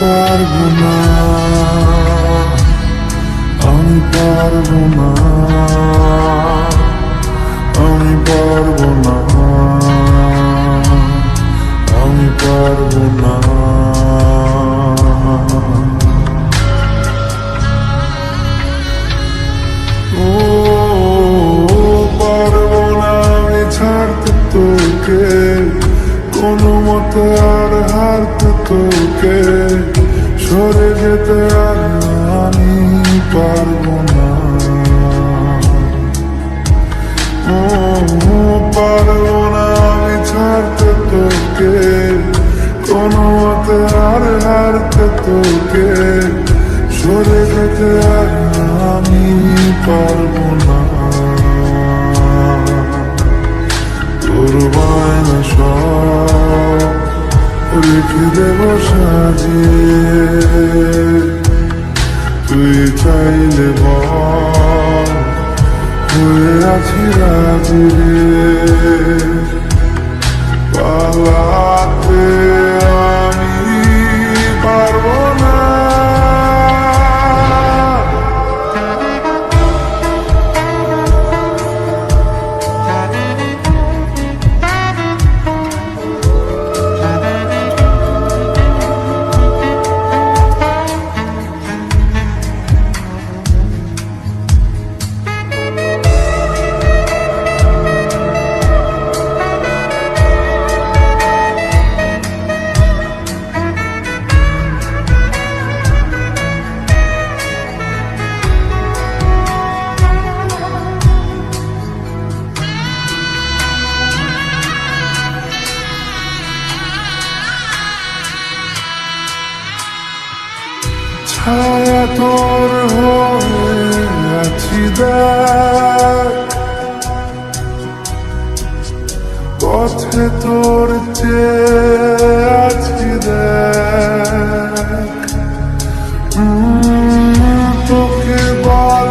পারব না আমি পারব না আমি পারব না যেতে আর আমি পারব না পারব না আমি ছাড়তে তোকে কোনো মতে আর হারতে তোকে সরে যেতে আর আমি পারব না। রেখে দেব সাজিয়ে তুই চাইলে বল হয়ে আছি রাজি। ছায়া তোর হয়ে আছি পথে তোর চেয়ে আছি দেখ। তোকে বল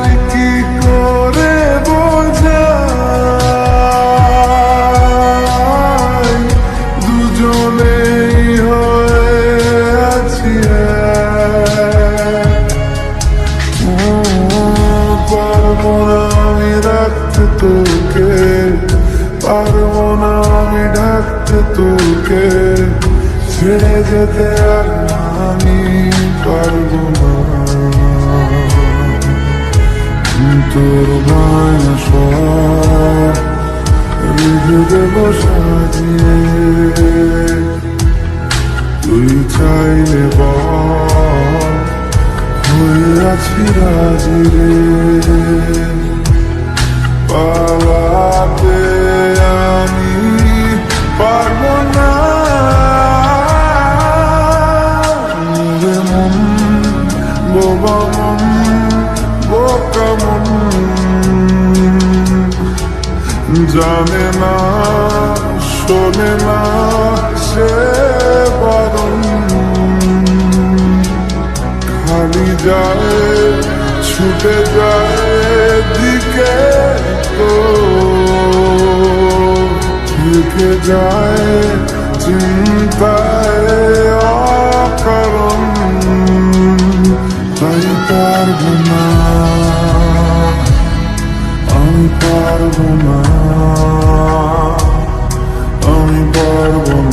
তোকে, পারব না আমি ঢাকতে তোকে। ছেড়ে যেতে আর আমি পারব না। তোর সাজিয়ে। তুই চাইলে বল, হয়ে আছি রাজি রে। জানে না, শোনে না সে বারণ। খালি যায়, ছুটে যায় দিকে তো। থেকে যায় চিন্তায় অকারণ। তাই পারব না। পারব না। আমি পারব না।